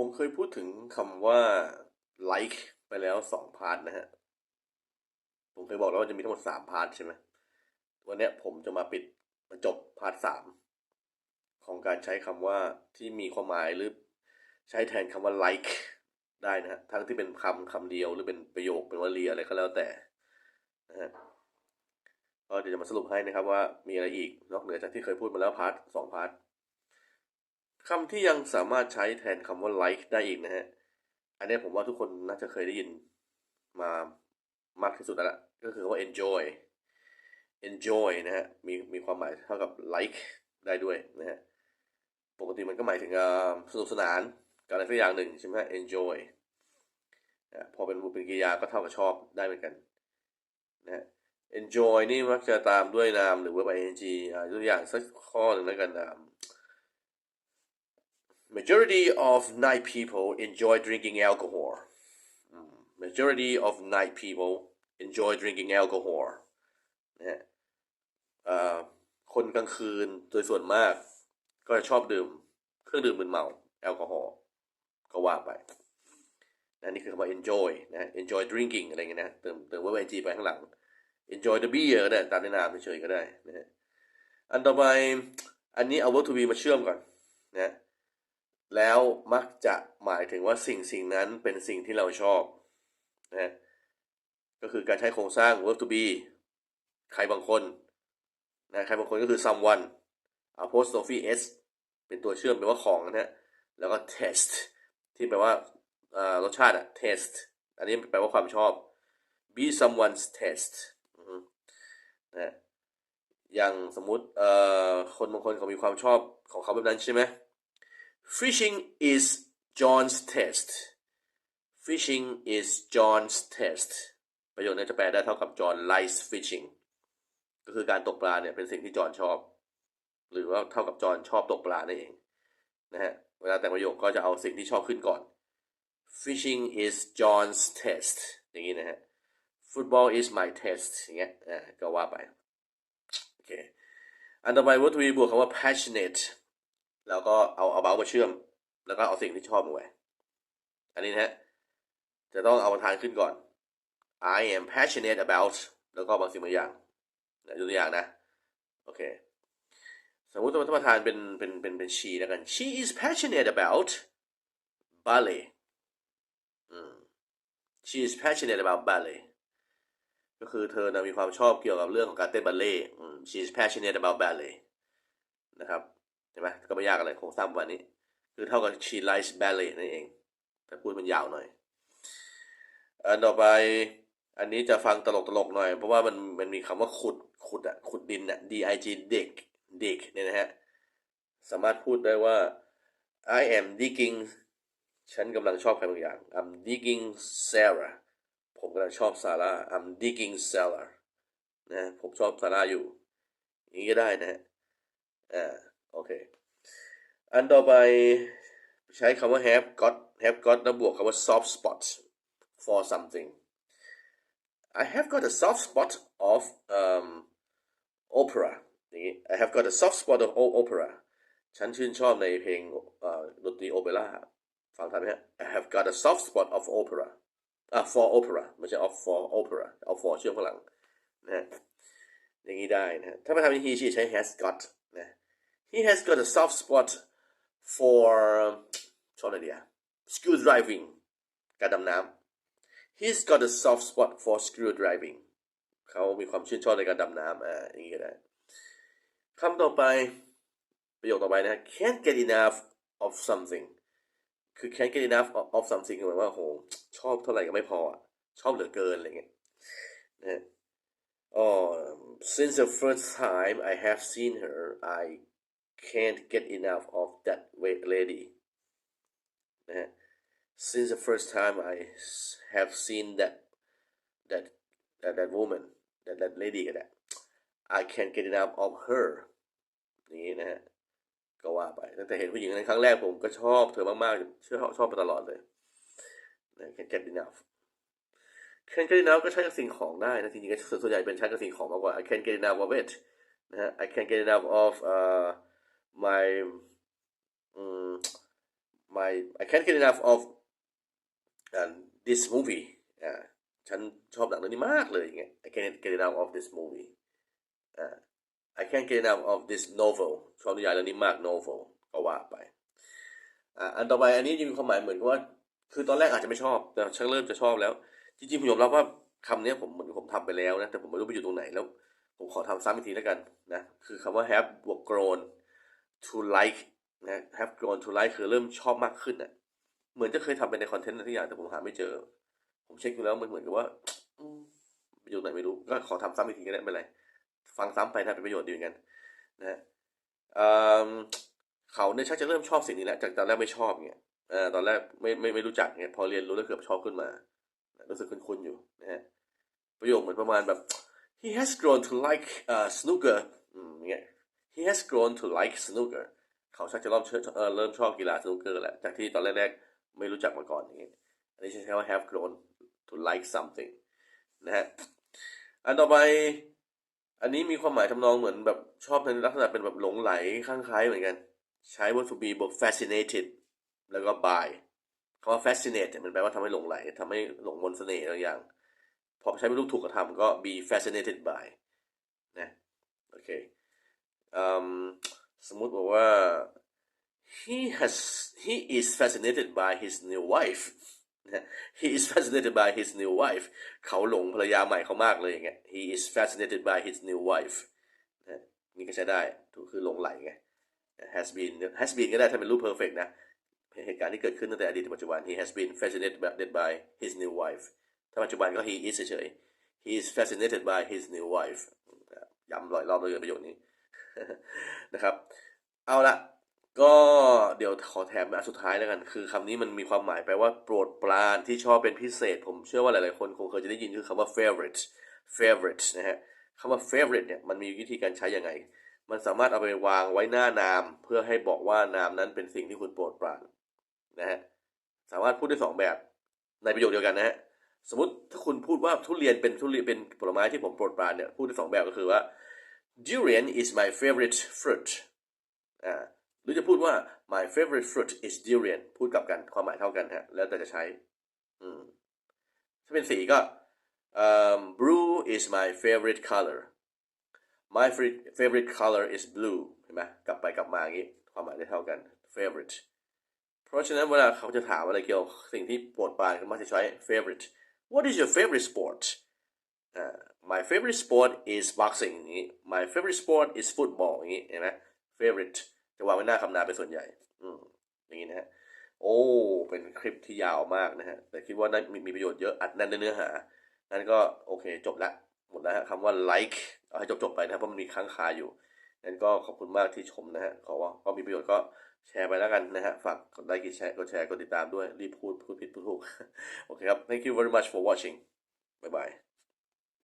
ผมเคยพูดถึงคำว่า like ไปแล้วสองพาร์ทนะฮะ ผมเคยบอกแล้วว่าจะมีทั้งหมดสามพาร์ทใช่ไหมวันนี้ผมจะมาปิดมาจบพาร์ทสามของการใช้คำว่าที่มีความหมายหรือใช้แทนคำว่า like ได้นะฮะ ทั้งที่เป็นคำคำเดียวหรือเป็นประโยคเป็นวลีอะไรก็แล้วแต่นะฮะก็เดี๋ยวจะมาสรุปให้นะครับว่ามีอะไรอีกนอกเหนือจากที่เคยพูดมาแล้วพาร์ทสองพาร์ท คำที่ยังสามารถใช้แทนคำว่า like ได้อีกนะฮะ อันนี้ผมว่าทุกคนน่าจะเคยได้ยินมามากที่สุดแล้วล่ะก็คือคำว่า enjoy enjoy นะฮะ มีมีความหมายเท่ากับ like ได้ด้วยนะฮะ ปกติมันก็หมายถึงสนุกสนานกับอะไรสักอย่างหนึ่งใช่ไหม enjoy อะพอเป็นบุพเป็นกริยาก็เท่ากับชอบได้เหมือนกันนะฮะ enjoy นี่มักจะตามด้วยนามหรือว่า ing ตัวอย่างสักข้อหนึ่งแล้วกันนะ majority of night people enjoy drinking alcohol majority of night people enjoy drinking alcohol นะฮะอ่าคนกลางคืนโดยส่วนมาก ก็จะชอบดื่ม เครื่องดื่มมึนเมา แอลกอฮอล์ก็ว่าไปนะนี่คือคำว่า enjoy นะ enjoy drinking อะไรเงี้ยนะเติมเติมว่า ing ไปข้างหลัง enjoy the beer ก็ได้ตามในนามเฉยๆก็ได้นะอันต่อไปอันนี้เอา verb to be มาเชื่อมก่อนนะ แล้วมักจะหมายถึงว่าสิ่งสิ่งนั้นเป็นสิ่งที่เราชอบนะก็คือการใช้โครงสร้าง verb to be ใครบางคนนะใครบางคนก็คือ someone apostrophe s เป็นตัวเชื่อมแปลว่าของนะฮะแล้วก็ test ที่แปลว่าอ่ารสชาติอะ taste อันนี้แปลว่าความชอบ be someone's taste อือฮึนะฮะอย่างสมมุติเอ่อคนบางคนเขามีความชอบของเขาแบบนั้นใช่ไหม fishing is John's taste fishing is John's taste ประโยคนี้จะแปลได้เท่ากับ John likes fishing ก็คือการตกปลาเนี่ยเป็นสิ่งที่จอห์นชอบ หรือว่าเท่ากับจอห์นชอบตกปลานั่นเองนะฮะเวลาแต่งประโยคก็จะเอาสิ่งที่ชอบขึ้นก่อน fishing is John's taste อย่างนี้นะฮะ football is my taste อย่างเงี้ยอ่าก็ว่าไปโอเคอันต่อไปวัตถุบวกคำว่า passionate แล้วก็เอาเอาเบามาเชื่อม แล้วก็เอาสิ่งที่ชอบมาไว้อันนี้นะฮะจะต้องเอาประธานขึ้นก่อน I am passionate about แล้วก็บางสิ่งบางอย่างนะยกตัวอย่างนะ โอเค สมมุติว่าท่านประธานเป็นเป็นเป็นเป็น she แล้วกัน she is passionate about ballet อืม she is passionate about ballet ก็คือเธอนะมีความชอบเกี่ยวกับเรื่องของการเต้นบัลเล่ต์ she is passionate about ballet นะครับ ห็นไหมก็ไม่ยากอะไรโครงสร้างประมาณนี้ คือเท่ากับ she likes ballet นั่นเอง แต่พูดมันยาวหน่อย อันต่อไปอันนี้จะฟังตลกตลกๆหน่อย เพราะว่ามันมันมีคำว่าขุดขุดอะขุดดินอะ D I G เด็กเด็กเนี่ยนะฮะ สามารถพูดได้ว่า I am digging ฉันกำลังชอบใครบางอย่าง I'm digging Sarah ผมกำลังชอบซาร่า I'm digging Sarah นะผมชอบซาร่าอยู่อย่างนี้ก็ได้นะฮะอ่าโอเค อันต่อไปใช้คำว่า have got have got แล้วบวกคำว่า soft spot for something I have got a soft spot of um opera อย่างนี้ I have got a soft spot of opera ฉันชื่นชอบในเพลงดนตรีโอเปร่าฟังทันไหมฮะ I have got a soft spot of opera อะ for opera ไม่ใช่ of for opera เอา for เชื่อมข้างหลังนะฮะอย่างนี้ได้นะถ้าไม่ทำเป็น he she ใช้ has got นะ he has got a soft spot for ชอบอะไรดีอะ screw driving การดำน้ำ he's got a soft spot for screw driving เขามีความชื่นชอบในการดำน้ำอ่าอย่างนี้ก็ได้คำต่อไป ประโยคต่อไปนะ can't get enough of something คือ can't get enough of, of something หมายว่าโหชอบเท่าไหร่ก็ไม่พออะชอบเหลือเกินอะไรเงี้ยนะฮะ oh since the first time I have seen her I can't get enough of that wa- lady นะฮะ since the first time I s- have seen that that that, that woman that that lady ก็ได้ I can't get enough of her อย่างนี้นะฮะ ก็ว่าไปตั้งแต่เห็นผู้หญิงในครั้งแรกผมก็ชอบเธอมากๆชอบชอบมาตลอดเลยนะ can't get enough can't get enough ก็ใช้กับสิ่งของได้นะจริงๆก็ส่วนใหญ่เป็นใช้กับสิ่งของมากกว่า I can't get enough of it นะฮะ I can't get enough of uh my อืม my I can't get enough of uh, this movie อ่าฉันชอบหนังเรื่องนี้มากเลยอย่างเงี้ย I can't get enough of this movie อ่า I can't get enough of this novel ชอบนิยายเรื่องนี้มาก novel ก็ว่าไปอ่าอันต่อไปอันนี้จะมีความหมายเหมือนกับว่า คือตอนแรกอาจจะไม่ชอบ แต่ชักเริ่มจะชอบแล้ว จริงๆผมยอมรับว่าคำนี้ผมเหมือนผมทำไปแล้วนะ แต่ผมไม่รู้ไปอยู่ตรงไหนแล้ว ผมขอทำซ้ำอีกทีแล้วกันนะ คือคำว่า have grown to like นะ have grown to like คือเริ่มชอบมากขึ้นอะ เหมือนจะเคยทำไปในคอนเทนต์อะไรทุกอย่างแต่ผมหาไม่เจอ ผมเช็คดูแล้วมันเหมือนกับว่าอืมไปอยู่ไหนไม่รู้ ก็ขอทำซ้ำอีกทีก็ได้ไม่เป็นไร ฟังซ้ำไปถ้าเป็นประโยชน์ดีเหมือนกัน นะฮะเเขาเนี่ยชักจะเริ่มชอบสิ่งนี้แล้วจากตอนแรกไม่ชอบเงี้ยตอนแรกไม่ไม่ไม่รู้จักเงี้ยพอเรียนรู้แล้วเกือบชอบขึ้นมา รู้สึกคุ้นๆอยู่นะฮะประโยคเหมือนประมาณแบบ he has grown to like uh, snooker อืมเงี้ย he has grown to like snooker เขาชักจะเริ่มเชออเริ่มชอบกีฬาสนุกเกอร์แหล้วจากที่ตอนแรกๆ ไม่รู้จักมาก่อนอย่างนี้อันนี้ใช้คำว่า have grown to like something นะฮะ อันต่อไป อันนี้มีความหมายทำนองเหมือนแบบชอบในลักษณะเป็นแบบหลงไหลข้างคล้ายเหมือนกัน ใช้ verb to be บวก fascinated แล้วก็ by คำว่า fascinate เนี่ยมันแปลว่าทำให้หลงไหลทำให้หลงมนเสน่ห์บางอย่าง พอใช้เป็นรูปถูกกระทำก็ be fascinated by นะ โอเค สมมุติบอกว่า he has he is fascinated by his new wife he is fascinated by his new wife เขาหลงภรรยาใหม่เขามากเลยอย่างเงี้ย he is fascinated by his new wife นี่ก็ใช้ได้ถูกคือหลงไหลไง has been has been ก็ได้ถ้าเป็นรูป perfect นะเหตุการณ์ที่เกิดขึ้นตั้งแต่อดีตถึงปัจจุบัน he has been fascinated by his new wife ถ้าปัจจุบันก็ he is เฉย he is fascinated by his new wife ย้ำหลายรอบเลยประโยคนี้ นะครับ เอาละก็เดี๋ยวขอแถมอันสุดท้ายแล้วกัน คือคำนี้มันมีความหมายแปลว่าโปรดปรานที่ชอบเป็นพิเศษ ผมเชื่อว่าหลายๆคนคงเคยจะได้ยินคือคำว่า favorite favorite นะฮะคำว่า favorite เนี่ยมันมีวิธีการใช้ยังไง มันสามารถเอาไปวางไว้หน้านาม เพื่อให้บอกว่านามนั้นเป็นสิ่งที่คุณโปรดปรานนะฮะสามารถพูดได้สองแบบในประโยคเดียวกันนะฮะสมมติถ้าคุณพูดว่าทุเรียนเป็นทุเรียนเป็นผลไม้ที่ผมโปรดปรานเนี่ยพูดได้สองแบบก็คือว่า durian is my favorite fruit อ่าหรือจะพูดว่า my favorite fruit is durian พูดกลับกันความหมายเท่ากันฮะแล้วแต่จะใช้ อืมถ้าเป็นสีก็ um, blue is my favorite color my favorite favorite color is blue เห็นไหมกลับไปกลับมาอย่างนี้ ความหมายได้เท่ากัน favorite เพราะฉะนั้นเวลาเขาจะถามอะไรเกี่ยวกับสิ่งที่โปรดปรานเขามักจะใช้ favorite what is your favorite sport my favorite sport is boxing อย่างนี้ my favorite sport is football อย่างนี้เห็นไหม favorite จะวางไว้หน้าคำนามเป็นส่วนใหญ่ อืมอย่างนี้นะฮะโอ้ เป็นคลิปที่ยาวมากนะฮะ แต่คิดว่าได้มีมีประโยชน์เยอะอัดแน่นเนื้อหา นั้นก็โอเคจบละ หมดแล้วฮะคำว่า like เอาให้จบๆไปนะเพราะมันมีค้างคาอยู่นั้นก็ขอบคุณมากที่ชมนะฮะ ขอว่าก็มีประโยชน์ก็แชร์ไปแล้วกันนะฮะ ฝากกดไลค์กดแชร์กดแชร์กดติดตามด้วย รีบพูดพูดผิดพูดถูก โอเคครับ thank you very much for watching bye bye